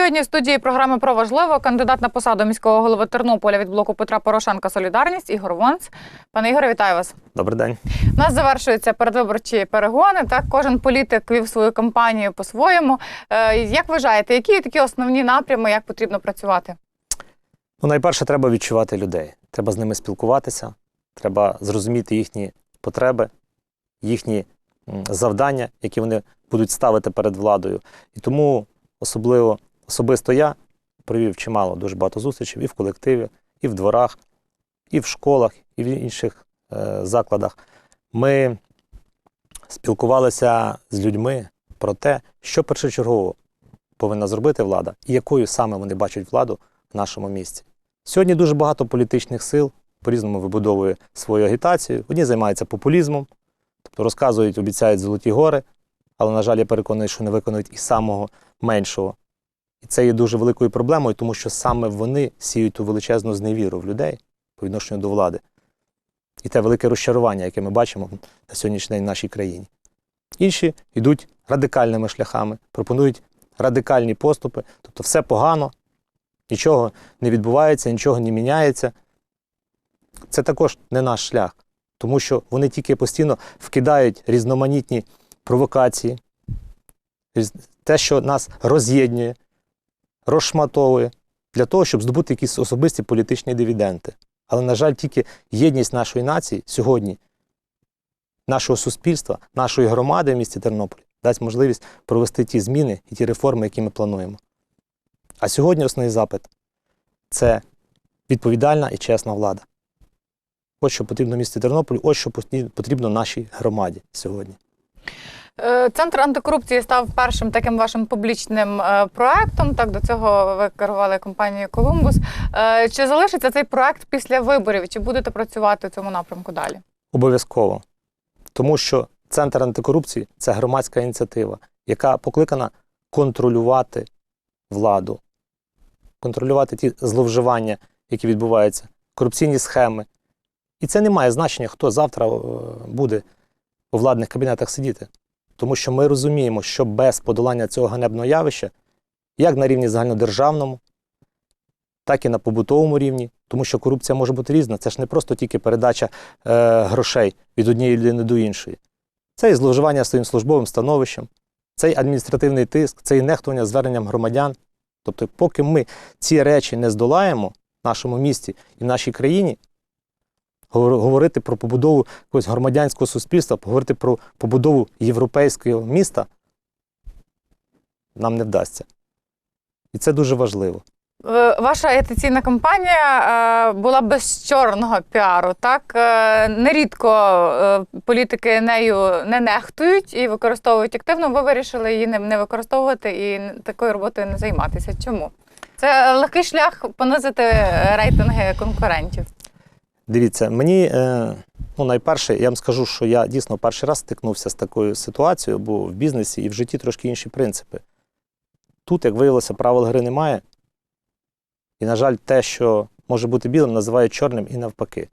сьогодні в студії програми про важливо кандидат на посаду міського голови Тернополя від блоку Петра Порошенка Солідарність Ігор Вонс. Пане Ігоре, вітаю вас. Добрий день. У нас завершуються передвиборчі перегони. Так, кожен політик вів свою кампанію по-своєму. Е, Як вважаєте, які такі основні напрями, як потрібно працювати? Ну, найперше, треба відчувати людей. Треба з ними спілкуватися, треба зрозуміти їхні потреби, їхні завдання, які вони будуть ставити перед владою. І тому особливо особисто я провів чимало дуже багато зустрічей і в колективі, і в дворах, і в школах, і в інших е, закладах. Ми спілкувалися з людьми про те, що першочергово повинна зробити влада, і якою саме вони бачать владу в нашому місті. Сьогодні дуже багато політичних сил по-різному вибудовує свою агітацію. Одні займаються популізмом, тобто розказують, обіцяють золоті гори, але, на жаль, я переконаний, що не виконують і самого меншого. І це є дуже великою проблемою, тому що саме вони сіють ту величезну зневіру в людей по відношенню до влади. І те велике розчарування, яке ми бачимо на сьогоднішній день в нашій країні. Інші йдуть радикальними шляхами, пропонують радикальні поступи, тобто все погано, нічого не відбувається, нічого не міняється. Це також не наш шлях, тому що вони тільки постійно вкидають різноманітні провокації, те, що нас роз'єднує, розшматовує, для того, щоб здобути якісь особисті політичні дивіденти. Але, на жаль, тільки єдність нашої нації сьогодні, нашого суспільства, нашої громади в місті Тернополі дасть можливість провести ті зміни і ті реформи, які ми плануємо. А сьогодні основний запит це відповідальна і чесна влада. Ось що потрібно місті Тернополю, ось що потрібно нашій громаді сьогодні. Е, Центр антикорупції став першим таким вашим публічним е, проектом. Так до цього ви керували компанією Колумбус. Е, Чи залишиться цей проект після виборів? Чи будете працювати в цьому напрямку далі? Обов'язково. Тому що Центр антикорупції це громадська ініціатива, яка покликана контролювати владу, контролювати ті зловживання, які відбуваються, корупційні схеми. І це не має значення, хто завтра буде у владних кабінетах сидіти. Тому що ми розуміємо, що без подолання цього ганебного явища, як на рівні загальнодержавному, так і на побутовому рівні, тому що корупція може бути різна. Це ж не просто тільки передача е, грошей від однієї людини до іншої. Це і зловживання своїм службовим становищем, це і адміністративний тиск, це і нехтування зверненням громадян. Тобто, поки ми ці речі не здолаємо в нашому місті і в нашій країні, говорити про побудову якогось громадянського суспільства, говорити про побудову європейського міста нам не вдасться. І це дуже важливо. Е, Ваша агітаційна кампанія е, була без чорного піару. Так Е, нерідко політики нею не нехтують і використовують активно. Ви вирішили її не, використовувати і такою роботою не займатися. Чому? Це легкий шлях понизити рейтинги конкурентів. Дивіться, мені е, ну, найперше, я вам скажу, що я дійсно перший раз стикнувся з такою ситуацією, бо в бізнесі і в житті трошки інші принципи. Тут, як виявилося, правил гри немає. І, на жаль, те, що може бути білим, називають чорним і навпаки.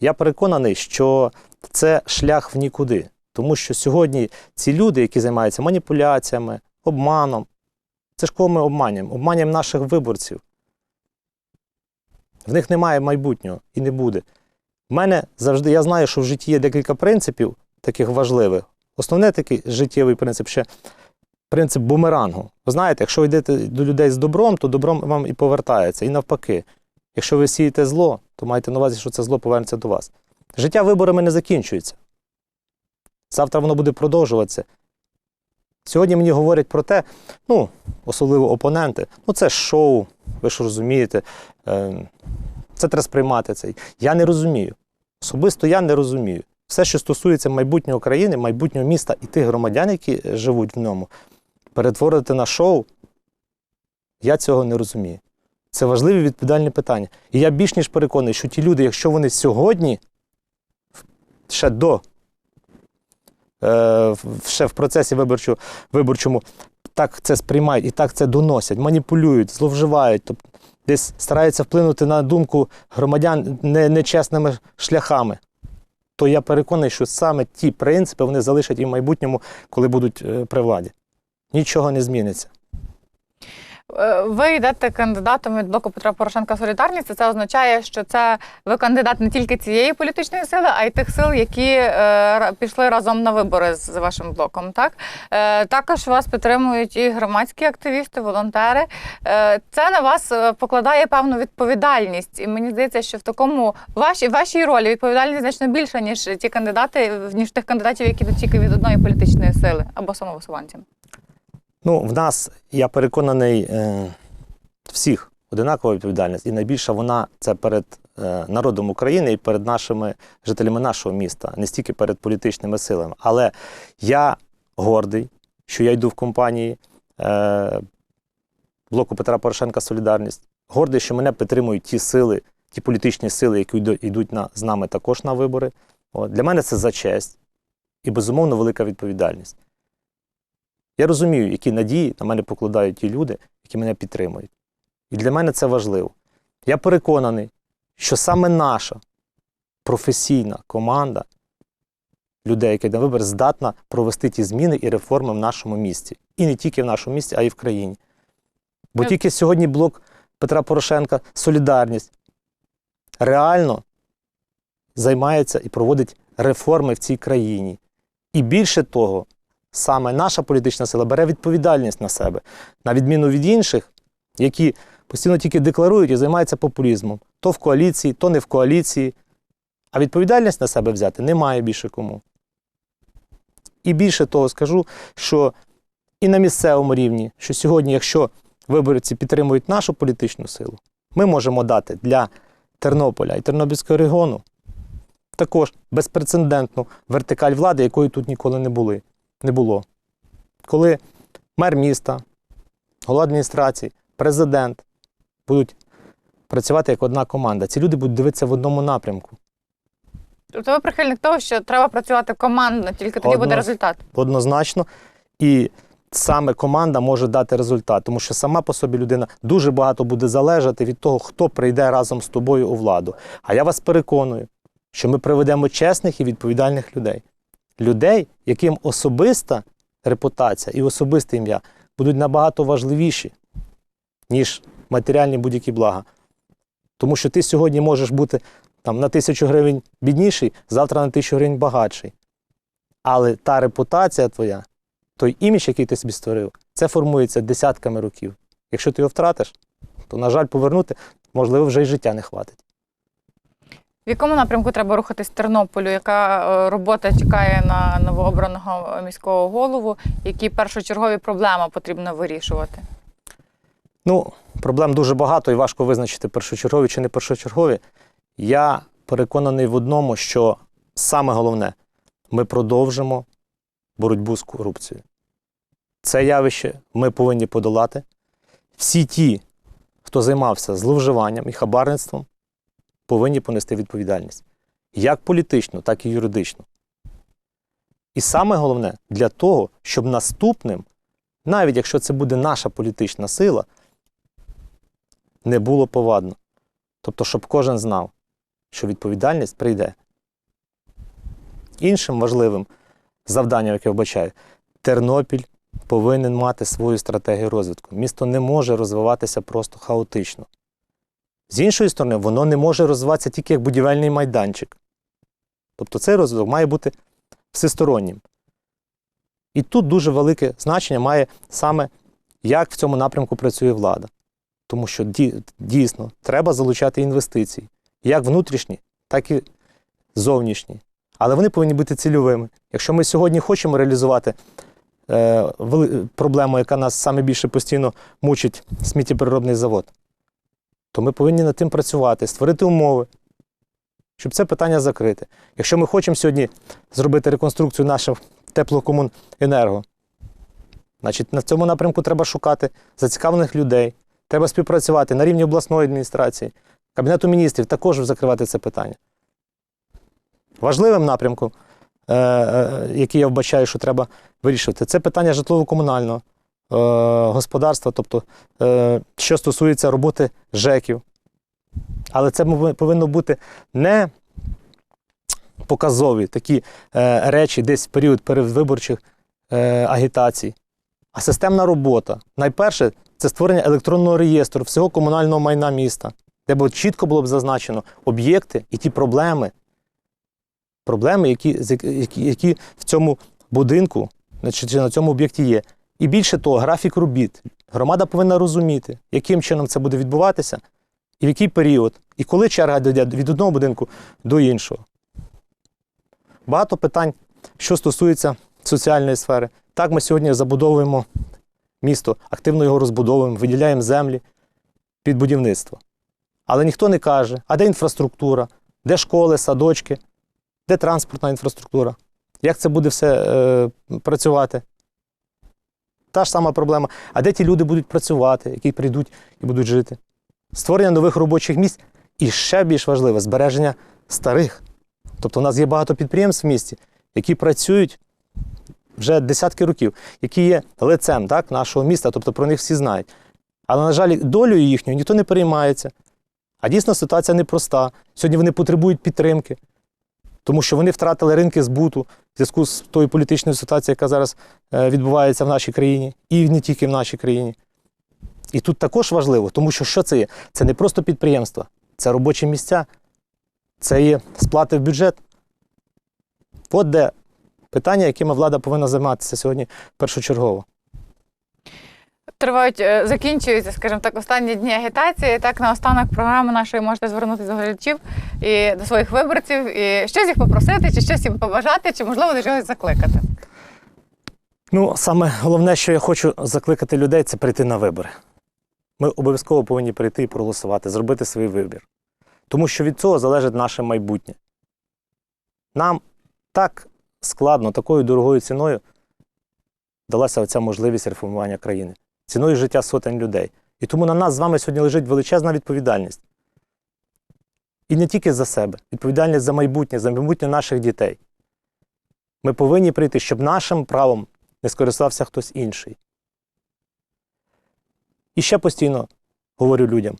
Я переконаний, що це шлях в нікуди. Тому що сьогодні ці люди, які займаються маніпуляціями, обманом, це ж кого ми обманюємо? Обманюємо наших виборців. В них немає майбутнього і не буде. В мене завжди, я знаю, що в житті є декілька принципів таких важливих. Основний такий життєвий принцип ще принцип бумерангу. Ви знаєте, якщо ви йдете до людей з добром, то добром вам і повертається. І навпаки. Якщо ви сієте зло, то майте на увазі, що це зло повернеться до вас. Життя виборами не закінчується. Завтра воно буде продовжуватися. Сьогодні мені говорять про те, ну, особливо опоненти, ну це шоу, ви ж розумієте, е, це треба сприймати цей. Я не розумію. Особисто я не розумію. Все, що стосується майбутнього країни, майбутнього міста і тих громадян, які е, живуть в ньому, перетворити на шоу, я цього не розумію. Це важливі відповідальні питання. І я більш ніж переконаний, що ті люди, якщо вони сьогодні, ще до, ще в процесі виборчого, виборчому, так це сприймають і так це доносять, маніпулюють, зловживають, тобто десь стараються вплинути на думку громадян не- нечесними шляхами, то я переконаний, що саме ті принципи вони залишать і в майбутньому, коли будуть е, при владі. Нічого не зміниться. Е, Ви йдете кандидатом від блоку Петра Порошенка Солідарність. Це означає, що це ви кандидат не тільки цієї політичної сили, а й тих сил, які е, пішли разом на вибори з вашим блоком. Так е, також вас підтримують і громадські активісти, волонтери. Це на вас покладає певну відповідальність, і мені здається, що в такому вашій вашій ролі відповідальність значно більша ніж ті кандидати, ніж тих кандидатів, які тільки від одної політичної сили або самовисуванцям. Ну, в нас, я переконаний, е, всіх одинакова відповідальність, і найбільша вона це перед е, народом України і перед нашими жителями нашого міста, не стільки перед політичними силами. Але я гордий, що я йду в компанії е, блоку Петра Порошенка Солідарність. Гордий, що мене підтримують ті сили, ті політичні сили, які йду- йдуть на, з нами також на вибори. От. Для мене це за честь і, безумовно, велика відповідальність. Я розумію, які надії на мене покладають ті люди, які мене підтримують. І для мене це важливо. Я переконаний, що саме наша професійна команда людей, які на вибір, здатна провести ті зміни і реформи в нашому місті. І не тільки в нашому місті, а й в країні. Бо тільки сьогодні блок Петра Порошенка Солідарність реально займається і проводить реформи в цій країні. І більше того, саме наша політична сила бере відповідальність на себе, на відміну від інших, які постійно тільки декларують і займаються популізмом. То в коаліції, то не в коаліції. А відповідальність на себе взяти немає більше кому. І більше того скажу, що і на місцевому рівні, що сьогодні, якщо виборці підтримують нашу політичну силу, ми можемо дати для Тернополя і Тернопільського регіону також безпрецедентну вертикаль влади, якої тут ніколи не були, не було. Коли мер міста, голова адміністрації, президент будуть працювати як одна команда, ці люди будуть дивитися в одному напрямку. Тобто ви прихильник того, що треба працювати командно, тільки тоді буде результат. однозначно. І саме команда може дати результат, тому що сама по собі людина дуже багато буде залежати від того, хто прийде разом з тобою у владу. А я вас переконую, що ми приведемо чесних і відповідальних людей. Людей, яким особиста репутація і особисте ім'я будуть набагато важливіші, ніж матеріальні будь-які блага. Тому що ти сьогодні можеш бути там, на тисячу гривень бідніший, завтра на тисячу гривень багатший. Але та репутація твоя, той імідж, який ти собі створив, це формується десятками років. Якщо ти його втратиш, то, на жаль, повернути, можливо, вже й життя не хватить. В якому напрямку треба рухатись Тернополю? Яка е, робота чекає на новообраного міського голову? Які першочергові проблеми потрібно вирішувати? Ну, проблем дуже багато і важко визначити першочергові чи не першочергові. Я переконаний в одному, що саме головне, ми продовжимо боротьбу з корупцією. Це явище ми повинні подолати. Всі ті, хто займався зловживанням і хабарництвом, повинні понести відповідальність. Як політичну, так і юридичну. І саме головне для того, щоб наступним, навіть якщо це буде наша політична сила, не було повадно. Тобто, щоб кожен знав, що відповідальність прийде. Іншим важливим завданням, яке вбачаю, Тернопіль повинен мати свою стратегію розвитку. Місто не може розвиватися просто хаотично. З іншої сторони, воно не може розвиватися тільки як будівельний майданчик. Тобто цей розвиток має бути всестороннім. І тут дуже велике значення має саме, як в цьому напрямку працює влада. Тому що дійсно треба залучати інвестиції, як внутрішні, так і зовнішні. Але вони повинні бути цільовими. Якщо ми сьогодні хочемо реалізувати е, проблему, яка нас саме більше постійно мучить сміттєпереробний завод, то ми повинні над тим працювати, створити умови, щоб це питання закрити. Якщо ми хочемо сьогодні зробити реконструкцію наших теплокомуненерго, значить на цьому напрямку треба шукати зацікавлених людей, треба співпрацювати на рівні обласної адміністрації, Кабінету міністрів також закривати це питання. Важливим напрямком, е, е, який я вбачаю, що треба вирішувати, це питання житлово-комунального господарства, тобто, е, що стосується роботи ЖЕКів. Але це повинно бути не показові такі е, речі десь в період передвиборчих е, агітацій, а системна робота. Найперше, це створення електронного реєстру всього комунального майна міста, де б чітко було б зазначено об'єкти і ті проблеми, проблеми, які, які, які в цьому будинку чи на цьому об'єкті є. І більше того, графік робіт. Громада повинна розуміти, яким чином це буде відбуватися, і в який період, і коли черга дійде від одного будинку до іншого. Багато питань, що стосується соціальної сфери. Так, ми сьогодні забудовуємо місто, активно його розбудовуємо, виділяємо землі під будівництво. Але ніхто не каже, а де інфраструктура, де школи, садочки, де транспортна інфраструктура, як це буде все е, працювати. Та ж сама проблема. А де ті люди будуть працювати, які прийдуть і будуть жити? Створення нових робочих місць і ще більш важливе збереження старих. Тобто, у нас є багато підприємств в місті, які працюють вже десятки років, які є лицем так, нашого міста, тобто про них всі знають. Але, на жаль, долею їхньою ніхто не переймається. А дійсно ситуація непроста. Сьогодні вони потребують підтримки, тому що вони втратили ринки збуту в зв'язку з тою політичною ситуацією, яка зараз е, відбувається в нашій країні, і не тільки в нашій країні. І тут також важливо, тому що що це є? Це не просто підприємства, це робочі місця, це є сплати в бюджет. От де питання, якими влада повинна займатися сьогодні першочергово. Тривають, е, закінчуються, скажімо так, останні дні агітації. Так, на останок програми нашої можете звернутися до глядачів і до своїх виборців, і щось їх попросити, чи щось їм побажати, чи можливо до чогось закликати. Ну, саме головне, що я хочу закликати людей, це прийти на вибори. Ми обов'язково повинні прийти і проголосувати, зробити свій вибір. Тому що від цього залежить наше майбутнє. Нам так складно, такою дорогою ціною далася оця можливість реформування країни, ціною життя сотень людей. І тому на нас з вами сьогодні лежить величезна відповідальність. І не тільки за себе, відповідальність за майбутнє, за майбутнє наших дітей. Ми повинні прийти, щоб нашим правом не скористався хтось інший. І ще постійно говорю людям,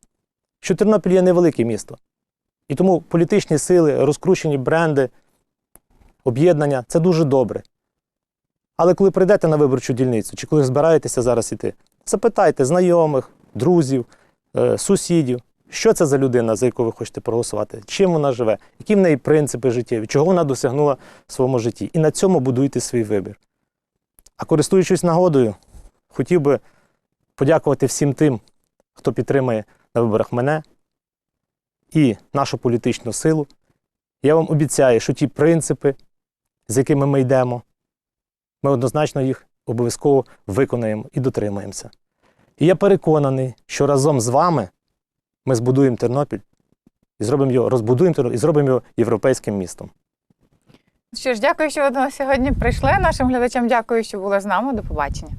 що Тернопіль є невелике місто. І тому політичні сили, розкручені бренди, об'єднання це дуже добре. Але коли прийдете на виборчу дільницю, чи коли збираєтеся зараз іти, запитайте знайомих, друзів, е, сусідів, що це за людина, за яку ви хочете проголосувати, чим вона живе, які в неї принципи життєві, чого вона досягнула в своєму житті. І на цьому будуйте свій вибір. А користуючись нагодою, хотів би подякувати всім тим, хто підтримує на виборах мене і нашу політичну силу. Я вам обіцяю, що ті принципи, з якими ми йдемо, ми однозначно їх обов'язково виконаємо і дотримаємося. І я переконаний, що разом з вами ми збудуємо Тернопіль і зробимо його, розбудуємо Тернопіль і зробимо його європейським містом. Що ж, дякую, що ви до нас сьогодні прийшли. Нашим глядачам дякую, що були з нами. До побачення.